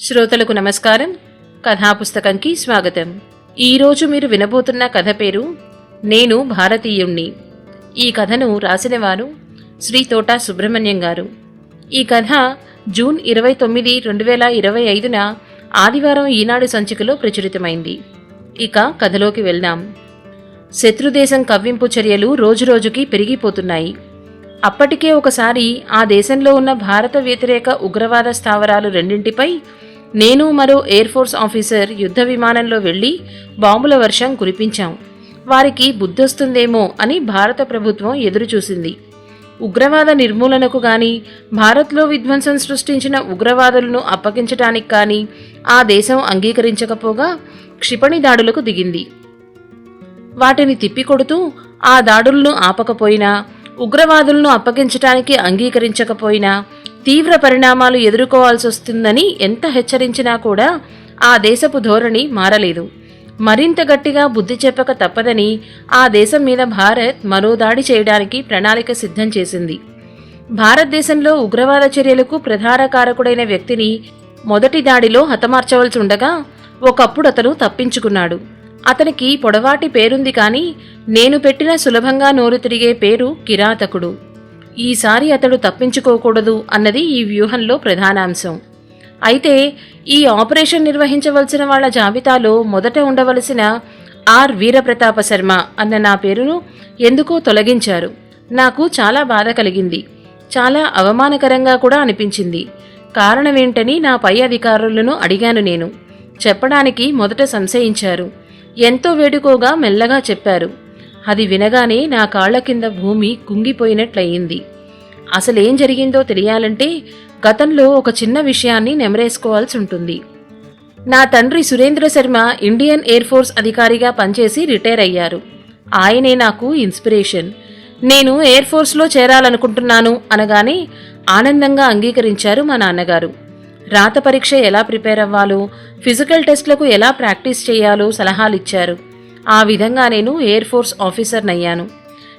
శ్రోతలకు నమస్కారం. కథాపుస్తకంకి స్వాగతం. ఈరోజు మీరు వినబోతున్న కథ పేరు నేను భారతీయుణ్ణి. ఈ కథను రాసినవారు శ్రీ తోట సుబ్రహ్మణ్యం గారు. ఈ కథ జూన్ ఇరవై తొమ్మిది రెండు వేల ఇరవై ఐదున ఆదివారం ఈనాడు సంచికలో ప్రచురితమైంది. ఇక కథలోకి వెళ్దాం. శత్రుదేశం కవ్వింపు చర్యలు రోజురోజుకి పెరిగిపోతున్నాయి. అప్పటికే ఒకసారి ఆ దేశంలో ఉన్న భారత వ్యతిరేక ఉగ్రవాద స్థావరాలు రెండింటిపై నేను మరో ఎయిర్ ఫోర్స్ ఆఫీసర్ యుద్ధ విమానంలో వెళ్ళి బాంబుల వర్షం కురిపించాం. వారికి బుద్ధొస్తుందేమో అని భారత ప్రభుత్వం ఎదురుచూసింది. ఉగ్రవాద నిర్మూలనకు గాని భారత్లో విధ్వంసం సృష్టించిన ఉగ్రవాదులను అప్పగించటానికి కానీ ఆ దేశం అంగీకరించకపోగా క్షిపణి దాడులకు దిగింది. వాటిని తిప్పికొడుతూ ఆ దాడులను ఆపకపోయినా ఉగ్రవాదులను అప్పగించటానికి అంగీకరించకపోయినా తీవ్ర పరిణామాలు ఎదుర్కోవాల్సి వస్తుందని ఎంత హెచ్చరించినా కూడా ఆ దేశపు ధోరణి మారలేదు. మరింత గట్టిగా బుద్ధి చెప్పక తప్పదని ఆ దేశం మీద భారత్ మరో దాడి చేయడానికి ప్రణాళిక సిద్ధం చేసింది. భారతదేశంలో ఉగ్రవాద చర్యలకు ప్రధాన కారకుడైన వ్యక్తిని మొదటి దాడిలో హతమార్చవలసి ఉండగా ఒకప్పుడు అతను తప్పించుకున్నాడు. అతనికి పొడవాటి పేరుంది కానీ నేను పెట్టిన సులభంగా నోరు తిరిగే పేరు కిరాతకుడు. ఈసారి అతడు తప్పించుకోకూడదు అన్నది ఈ వ్యూహంలో ప్రధానాంశం. అయితే ఈ ఆపరేషన్ నిర్వహించవలసిన వాళ్ళ జాబితాలో మొదట ఉండవలసిన ఆర్. వీరప్రతాప శర్మ అన్న నా పేరును ఎందుకో తొలగించారు. నాకు చాలా బాధ కలిగింది. చాలా అవమానకరంగా కూడా అనిపించింది. కారణమేంటని నా పై అధికారులను అడిగాను నేను. చెప్పడానికి మొదట సంశయించారు. ఎంతో వేడుకోగా మెల్లగా చెప్పారు. అది వినగానే నా కాళ్ళ కింద భూమి కుంగిపోయినట్లయింది. అసలేం జరిగిందో తెలియాలంటే గతంలో ఒక చిన్న విషయాన్ని నెమరేసుకోవాల్సి ఉంటుంది. నా తండ్రి Surendra Sharma Indian Air Force అధికారిగా పనిచేసి రిటైర్ అయ్యారు. ఆయనే నాకు ఇన్స్పిరేషన్. నేను ఎయిర్ ఫోర్స్లో చేరాలనుకుంటున్నాను అనగానే ఆనందంగా అంగీకరించారు మా నాన్నగారు. రాత పరీక్ష ఎలా ప్రిపేర్ అవ్వాలో ఫిజికల్ టెస్ట్లకు ఎలా ప్రాక్టీస్ చేయాలో సలహాలిచ్చారు. ఆ విధంగా నేను ఎయిర్ ఫోర్స్ ఆఫీసర్నయ్యాను.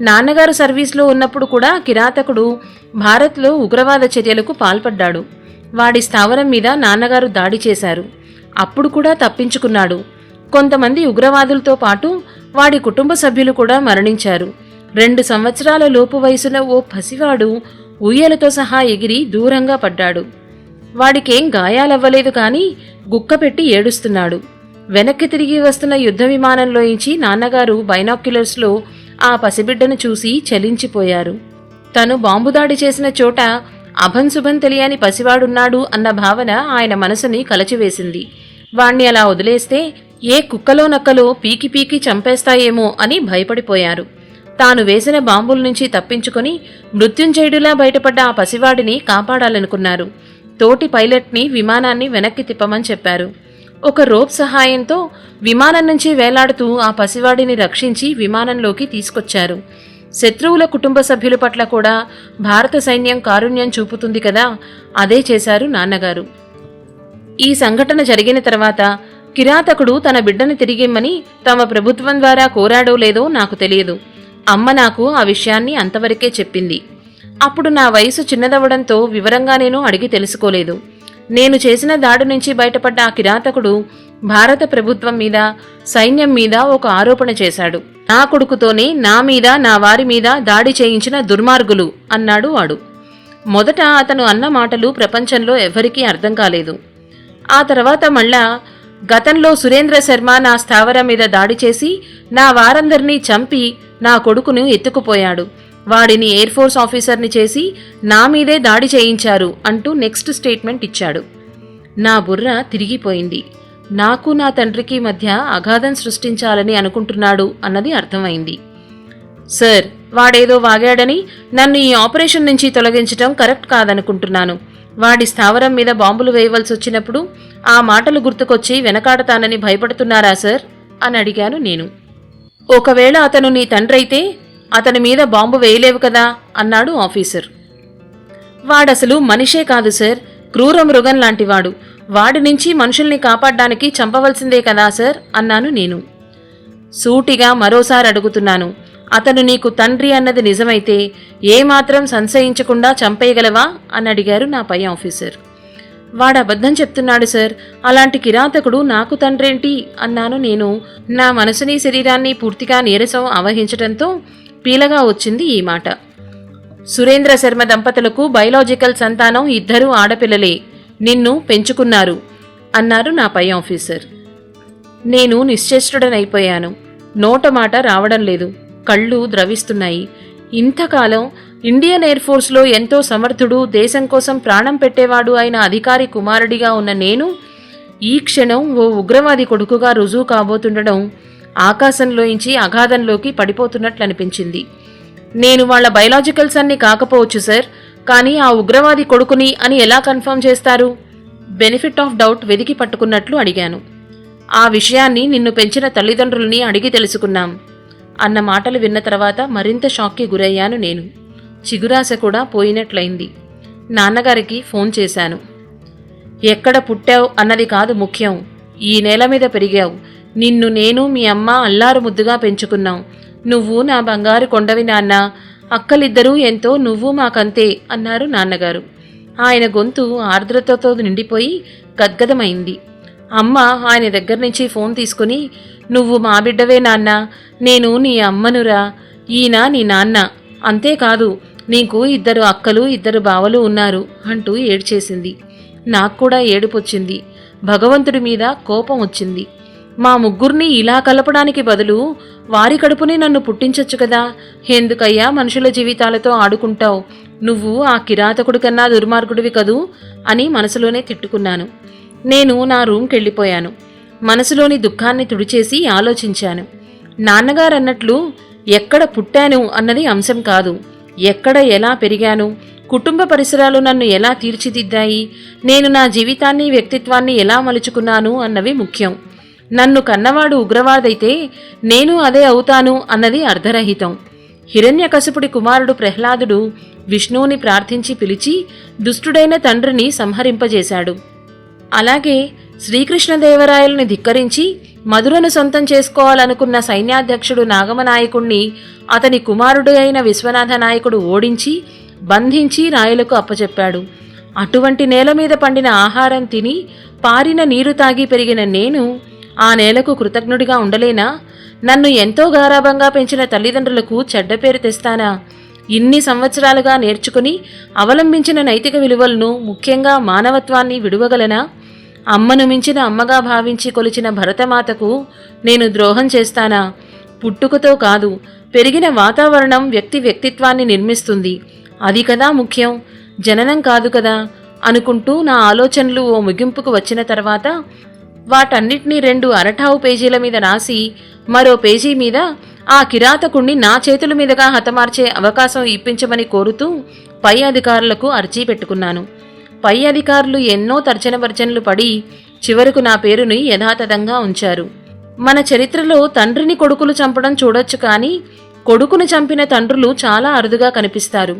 నాన్నగారు సర్వీస్లో ఉన్నప్పుడు కూడా కిరాతకుడు భారత్లో ఉగ్రవాద చర్యలకు పాల్పడ్డాడు. వాడి స్థావరం మీద నాన్నగారు దాడి చేశారు. అప్పుడు కూడా తప్పించుకున్నాడు. కొంతమంది ఉగ్రవాదులతో పాటు వాడి కుటుంబ సభ్యులు కూడా మరణించారు. రెండు సంవత్సరాల లోపు వయసులో ఓ పసివాడు ఉయ్యలతో సహా ఎగిరి దూరంగా పడ్డాడు. వాడికేం గాయాలవ్వలేదు కానీ గుక్కపెట్టి ఏడుస్తున్నాడు. వెనక్కి తిరిగి వస్తున్న యుద్ధ విమానంలోంచి నాన్నగారు బైనాక్యులర్స్లో ఆ పసిబిడ్డను చూసి చలించిపోయారు. తను బాంబు దాడి చేసిన చోట అభంశుభం తెలియని పసివాడున్నాడు అన్న భావన ఆయన మనసుని కలచివేసింది. వాణ్ణి అలా వదిలేస్తే ఏ కుక్కలో నక్కలో పీకి పీకి చంపేస్తాయేమో అని భయపడిపోయారు. తాను వేసిన బాంబుల నుంచి తప్పించుకొని మృత్యుంజయుడిలా బయటపడ్డ ఆ పసివాడిని కాపాడాలనుకున్నారు. తోటి పైలట్ని విమానాన్ని వెనక్కి తిప్పమని చెప్పారు. ఒక రోప్ సహాయంతో విమానం నుంచి వేలాడుతూ ఆ పసివాడిని రక్షించి విమానంలోకి తీసుకొచ్చారు. శత్రువుల కుటుంబ సభ్యుల పట్ల కూడా భారత సైన్యం కారుణ్యం చూపుతుంది కదా అదే చేశారు నాన్నగారు. ఈ సంఘటన జరిగిన తర్వాత కిరాతకుడు తన బిడ్డను తిరిగిమ్మని తమ ప్రభుత్వం ద్వారా కోరాడో లేదో నాకు తెలియదు. అమ్మ నాకు ఆ విషయాన్ని అంతవరకే చెప్పింది. అప్పుడు నా వయసు చిన్నదవడంతో వివరంగా నేను అడిగి తెలుసుకోలేదు. నేను చేసిన దాడి నుంచి బయటపడ్డ ఆ కిరాతకుడు భారత ప్రభుత్వం మీద సైన్యం మీద ఒక ఆరోపణ చేశాడు. నా కొడుకుతోనే నా మీద నా వారి మీద దాడి చేయించిన దుర్మార్గులు అన్నాడు వాడు. మొదట అతను అన్న మాటలు ప్రపంచంలో ఎవరికీ అర్థం కాలేదు. ఆ తర్వాత మళ్ళా గతంలో సురేంద్ర శర్మ నా స్థావరం మీద దాడి చేసి నా వారందరినీ చంపి నా కొడుకును ఎత్తుకుపోయాడు. వాడిని ఎయిర్ ఫోర్స్ ఆఫీసర్ని చేసి నా మీదే దాడి చేయించారు అంటూ నెక్స్ట్ స్టేట్మెంట్ ఇచ్చాడు. నా బుర్ర తిరిగిపోయింది. నాకు నా తండ్రికి మధ్య అగాధం సృష్టించాలని అనుకుంటున్నాడు అన్నది అర్థమైంది. సార్ వాడేదో వాగాడని నన్ను ఈ ఆపరేషన్ నుంచి తొలగించటం కరెక్ట్ కాదనుకుంటున్నాను. వాడి స్థావరం మీద బాంబులు వేయవలసి వచ్చినప్పుడు ఆ మాటలు గుర్తుకొచ్చి వెనకాడతానని భయపడుతున్నారా సార్? అని అడిగాను నేను. ఒకవేళ అతను నీ తండ్రైతే అతని మీద బాంబు వేయలేవు కదా అన్నాడు ఆఫీసర్. వాడసలు మనిషే కాదు సార్ క్రూర మృగం లాంటివాడు. వాడి నుంచి మనుషుల్ని కాపాడ్డానికి చంపవలసిందే కదా సార్ అన్నాను నేను. సూటిగా మరోసారి అడుగుతున్నాను అతను నీకు తండ్రి అన్నది నిజమైతే ఏమాత్రం సంశయించకుండా చంపేయగలవా అని అడిగారు నా పై ఆఫీసర్. వాడు అబద్ధం చెప్తున్నాడు సార్ అలాంటి కిరాతకుడు నాకు తండ్రేంటి అన్నాను నేను. నా మనసుని శరీరాన్ని పూర్తిగా నీరసం ఆవహించడంతో పీలగా వచ్చింది ఈ మాట. సురేంద్ర శర్మ దంపతులకు బయలాజికల్ సంతానం ఇద్దరూ ఆడపిల్లలే నిన్ను పెంచుకున్నారు అన్నారు నా పై ఆఫీసర్. నేను నిశ్చేష్టుడనైపోయాను. నోట మాట రావడం లేదు. కళ్ళు ద్రవిస్తున్నాయి. ఇంతకాలం ఇండియన్ ఎయిర్ ఫోర్స్లో ఎంతో సమర్థుడు దేశం కోసం ప్రాణం పెట్టేవాడు అయిన అధికారి కుమారుడిగా ఉన్న నేను ఈ క్షణం ఓ ఉగ్రవాది కొడుకుగా రుజువు కాబోతుండడం ఆకాశంలోంచి అగాధంలోకి పడిపోతున్నట్లు అనిపించింది నేను వాళ్ళ బయలాజికల్స్ అన్ని కాకపోవచ్చు సార్. కానీ ఆ ఉగ్రవాది కొడుకుని అని ఎలా కన్ఫర్మ్ చేస్తారు? బెనిఫిట్ ఆఫ్ డౌట్ వెదికి పట్టుకున్నట్లు అడిగాను. ఆ విషయాన్ని నిన్ను పెంచిన తల్లిదండ్రుల్ని అడిగి తెలుసుకున్నాం. అన్న మాటలు విన్న తర్వాత మరింత షాక్కి గురయ్యాను నేను. చిగురాశ కూడా పోయినట్లయింది. నాన్నగారికి ఫోన్ చేశాను. ఎక్కడ పుట్టావు అన్నది కాదు ముఖ్యం. ఈ నేల మీద పెరిగావు. నిన్ను నేను మీ అమ్మ అల్లారు ముద్దుగా పెంచుకున్నాం. నువ్వు నా బంగారు కొండవి నాన్న. అక్కలిద్దరూ ఎంతో నువ్వు మాకంతే అన్నారు నాన్నగారు. ఆయన గొంతు ఆర్ద్రతతో నిండిపోయి గద్గదమైంది. అమ్మ ఆయన దగ్గర నుంచి ఫోన్ తీసుకుని నువ్వు మా బిడ్డవే నాన్న. నేను నీ అమ్మనురా. ఈయన నీ నాన్న. అంతేకాదు నీకు ఇద్దరు అక్కలు ఇద్దరు బావలు ఉన్నారు అంటూ ఏడ్చేసింది. నాకు కూడా ఏడుపొచ్చింది. భగవంతుడి మీద కోపం వచ్చింది. మా ముగ్గురిని ఇలా కలపడానికి బదులు వారి కడుపుని నన్ను పుట్టించొచ్చు కదా. ఎందుకయ్యా మనుషుల జీవితాలతో ఆడుకుంటావు? నువ్వు ఆ కిరాతకుడి కన్నా దుర్మార్గుడివి కదూ? అని మనసులోనే తిట్టుకున్నాను. నేను నా రూమ్కి వెళ్ళిపోయాను. మనసులోని దుఃఖాన్ని తుడిచేసి ఆలోచించాను. నాన్నగారు అన్నట్లు ఎక్కడ పుట్టాను అన్నది అంశం కాదు. ఎక్కడ ఎలా పెరిగాను? కుటుంబ పరిసరాలు నన్ను ఎలా తీర్చిదిద్దాయి? నేను నా జీవితాన్ని వ్యక్తిత్వాన్ని ఎలా మలుచుకున్నాను అన్నవి ముఖ్యం. నన్ను కన్నవాడు ఉగ్రవాదైతే నేను అదే అవుతాను అన్నది అర్ధరహితం. హిరణ్యకశపుడి కుమారుడు ప్రహ్లాదుడు విష్ణువుని ప్రార్థించి పిలిచి దుష్టుడైన తండ్రిని సంహరింపజేశాడు. అలాగే శ్రీకృష్ణదేవరాయలని ధిక్కరించి మధురను సొంతం చేసుకోవాలనుకున్న సైన్యాధ్యక్షుడు నాగమనాయకుణ్ణి అతని కుమారుడు అయిన విశ్వనాథ నాయకుడు ఓడించి బంధించి రాయలకు అప్పచెప్పాడు. అటువంటి నేల మీద పండిన ఆహారం తిని పారిన నీరు తాగి పెరిగిన నేను ఆ నేలకు కృతజ్ఞుడిగా ఉండలేనా? నన్ను ఎంతో గారాభంగా పెంచిన తల్లిదండ్రులకు చెడ్డ పేరు తెస్తానా? ఇన్ని సంవత్సరాలుగా నేర్చుకుని అవలంబించిన నైతిక విలువలను ముఖ్యంగా మానవత్వాన్ని విడువగలనా? అమ్మను మించిన అమ్మగా భావించి కొలిచిన భరతమాతకు నేను ద్రోహం చేస్తానా? పుట్టుకతో కాదు పెరిగిన వాతావరణం వ్యక్తి వ్యక్తిత్వాన్ని నిర్మిస్తుంది. అది కదా ముఖ్యం. జననం కాదు కదా. అనుకుంటూ నా ఆలోచనలు ఓ ముగింపుకు వచ్చిన తర్వాత వాటన్నిటినీ రెండు అరటావు పేజీల మీద రాసి మరో పేజీ మీద ఆ కిరాతకుణ్ణి నా చేతుల మీదుగా హతమార్చే అవకాశం ఇప్పించమని కోరుతూ పై అధికారులకు అర్జీ పెట్టుకున్నాను. పై అధికారులు ఎన్నో తర్జన వర్జనలు పడి చివరకు నా పేరుని యథాతథంగా ఉంచారు. మన చరిత్రలో తండ్రిని కొడుకులు చంపడం చూడొచ్చు కానీ కొడుకును చంపిన తండ్రులు చాలా అరుదుగా కనిపిస్తారు.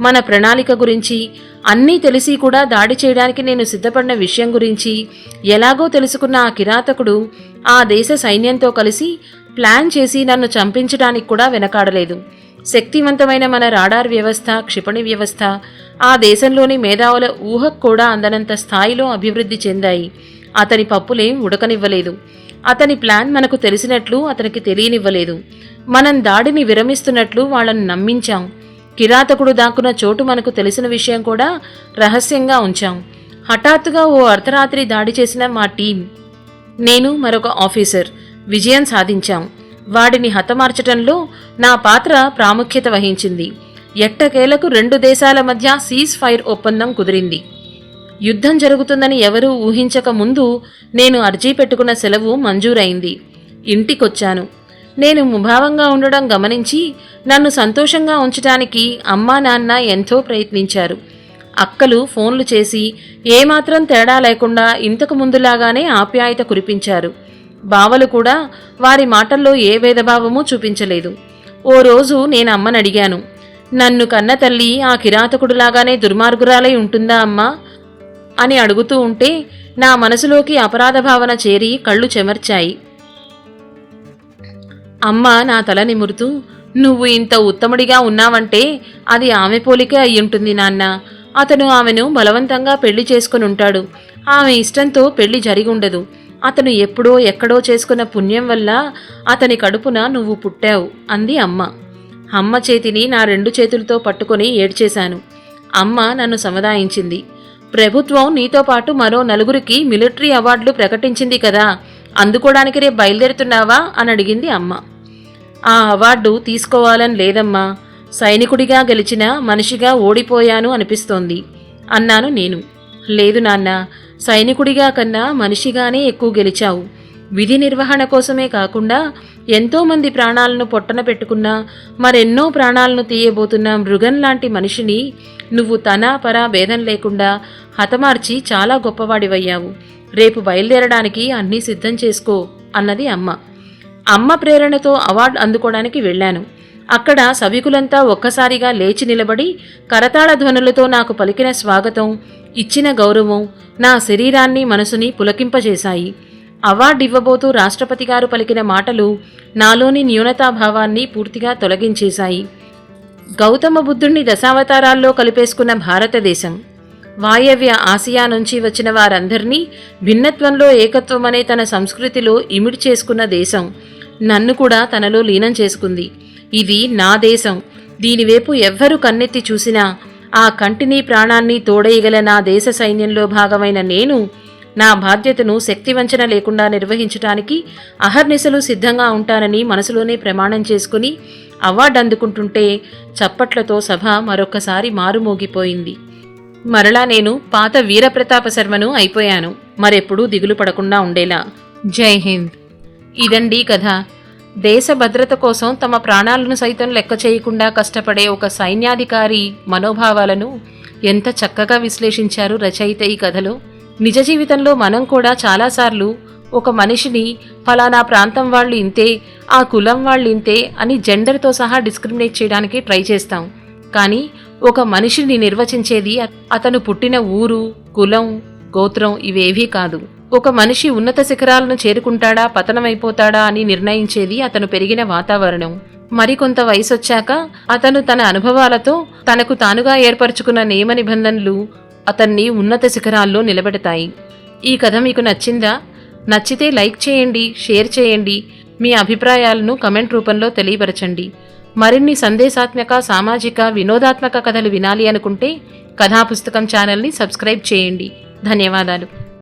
మన ప్రణాళిక గురించి అన్నీ తెలిసి కూడా దాడి చేయడానికి నేను సిద్ధపడిన విషయం గురించి ఎలాగో తెలుసుకున్న ఆ కిరాతకుడు ఆ దేశ సైన్యంతో కలిసి ప్లాన్ చేసి నన్ను చంపించడానికి కూడా వెనకాడలేదు. శక్తివంతమైన మన రాడార్ వ్యవస్థ క్షిపణి వ్యవస్థ ఆ దేశంలోని మేధావుల ఊహకు కూడా అందనంత స్థాయిలో అభివృద్ధి చెందాయి. అతని పప్పులేం ఉడకనివ్వలేదు. అతని ప్లాన్ మనకు తెలిసినట్లు అతనికి తెలియనివ్వలేదు. మనం దాడిని విరమిస్తున్నట్లు వాళ్ళని నమ్మించాం. కిరాతకుడు దాక్కున్న చోటు మనకు తెలిసిన విషయం కూడా రహస్యంగా ఉంచాం. హఠాత్తుగా ఓ అర్ధరాత్రి దాడి చేసిన మా టీం నేను మరొక ఆఫీసర్ విజయం సాధించాం. వాడిని హతమార్చటంలో నా పాత్ర ప్రాముఖ్యత వహించింది. ఎట్టకేలకు రెండు దేశాల మధ్య సీజ్ ఫైర్ ఒప్పందం కుదిరింది. యుద్ధం జరుగుతుందని ఎవరూ ఊహించక ముందు నేను అర్జీ పెట్టుకున్న సెలవు మంజూరైంది. ఇంటికొచ్చాను. నేను ముభావంగా ఉండడం గమనించి నన్ను సంతోషంగా ఉంచటానికి అమ్మా నాన్న ఎంతో ప్రయత్నించారు. అక్కలు ఫోన్లు చేసి ఏమాత్రం తేడా లేకుండా ఇంతకు ముందులాగానే ఆప్యాయత కురిపించారు. బావలు కూడా వారి మాటల్లో ఏ భేదభావమూ చూపించలేదు. ఓ రోజు నేను అమ్మని అడిగాను నన్ను కన్న తల్లి ఆ కిరాతకుడులాగానే దుర్మార్గురాలై ఉంటుందా అమ్మా? అని అడుగుతూ ఉంటే నా మనసులోకి అపరాధ భావన చేరి కళ్ళు చెమర్చాయి. అమ్మ నా తల నిమురుతూ నువ్వు ఇంత ఉత్తముడిగా ఉన్నావంటే అది ఆమె పోలికే అయ్యుంటుంది నాన్న. అతను ఆమెను బలవంతంగా పెళ్ళి చేసుకుని ఉంటాడు ఆమె ఇష్టంతో పెళ్ళి జరిగి ఉండదు అతను ఎప్పుడో ఎక్కడో చేసుకున్న పుణ్యం వల్ల అతని కడుపున నువ్వు పుట్టావు అంది అమ్మ. అమ్మ చేతిని నా రెండు చేతులతో పట్టుకొని ఏడ్చేశాను. అమ్మ నన్ను సముదాయించింది. ప్రభుత్వం నీతో పాటు మరో నలుగురికి మిలిటరీ అవార్డులు ప్రకటించింది కదా. అందుకోవడానికి రేపు బయలుదేరుతున్నావా? అని అడిగింది అమ్మ. ఆ అవార్డు తీసుకోవాలని లేదమ్మా. సైనికుడిగా గెలిచిన మనిషిగా ఓడిపోయాను అనిపిస్తోంది అన్నాను నేను. లేదు నాన్న సైనికుడిగా కన్నా మనిషిగానే ఎక్కువ గెలిచావు. విధి నిర్వహణ కోసమే కాకుండా ఎంతోమంది ప్రాణాలను పొట్టన పెట్టుకున్నా మరెన్నో ప్రాణాలను తీయబోతున్న మృగం లాంటి మనిషిని నువ్వు తన పరా భేదం లేకుండా హతమార్చి చాలా గొప్పవాడివయ్యావు. రేపు బయలుదేరడానికి అన్నీ సిద్ధం చేసుకో అన్నది అమ్మ. అమ్మ ప్రేరణతో అవార్డు అందుకోవడానికి వెళ్ళాను. అక్కడ సభికులంతా ఒక్కసారిగా లేచి నిలబడి కరతాళ ధ్వనులతో నాకు పలికిన స్వాగతం ఇచ్చిన గౌరవం నా శరీరాన్ని మనసుని పులకింపజేశాయి. అవార్డు ఇవ్వబోతూ రాష్ట్రపతి గారు పలికిన మాటలు నాలోని న్యూనతాభావాన్ని పూర్తిగా తొలగించేశాయి. గౌతమ బుద్ధుణ్ణి దశావతారాల్లో కలిపేసుకున్న భారతదేశం వాయవ్య ఆసియా నుంచి వచ్చిన వారందరినీ భిన్నత్వంలో ఏకత్వం అనే తన సంస్కృతిలో ఇమిడి చేసుకున్న దేశం నన్ను కూడా తనలో లీనం చేసుకుంది. ఇది నా దేశం. దీనివైపు ఎవ్వరు కన్నెత్తి చూసినా ఆ కంటిని ప్రాణాన్ని తోడేయగల నా దేశ సైన్యంలో భాగమైన నేను నా బాధ్యతను శక్తివంచన లేకుండా నిర్వహించటానికి అహర్నిశలు సిద్ధంగా ఉంటానని మనసులోనే ప్రమాణం చేసుకుని అవార్డు అందుకుంటుంటే చప్పట్లతో సభ మరొకసారి మారుమోగిపోయింది. మరలా నేను పాత వీరప్రతాప శర్మను అయిపోయాను. మరెప్పుడూ దిగులు పడకుండా ఉండేలా. జై హింద్. ఇదండి కథ. దేశ భద్రత కోసం తమ ప్రాణాలను సైతం లెక్క చేయకుండా కష్టపడే ఒక సైన్యాధికారి మనోభావాలను ఎంత చక్కగా విశ్లేషించారు రచయిత ఈ కథలో? నిజ జీవితంలో మనం కూడా చాలాసార్లు ఒక మనిషిని ఫలానా ప్రాంతం వాళ్ళు ఇంతే ఆ కులం వాళ్ళు ఇంతే అని జెండర్తో సహా డిస్క్రిమినేట్ చేయడానికి ట్రై చేస్తాం. కానీ ఒక మనిషిని నిర్వచించేది అతను పుట్టిన ఊరు కులం గోత్రం ఇవేవీ కాదు. ఒక మనిషి ఉన్నత శిఖరాలను చేరుకుంటాడా పతనమైపోతాడా అని నిర్ణయించేది అతను పెరిగిన వాతావరణం. మరికొంత వయసొచ్చాక అతను తన అనుభవాలతో తనకు తానుగా ఏర్పరచుకున్న నియమ నిబంధనలు అతన్ని ఉన్నత శిఖరాల్లో నిలబెడతాయి. ఈ కథ మీకు నచ్చిందా? నచ్చితే లైక్ చేయండి షేర్ చేయండి మీ అభిప్రాయాలను కమెంట్ రూపంలో తెలియపరచండి. మరిన్ని సందేశాత్మక సామాజిక వినోదాత్మక కథలు వినాలి అనుకుంటే కథా పుస్తకం ఛానల్ని సబ్స్క్రైబ్ చేయండి. ధన్యవాదాలు.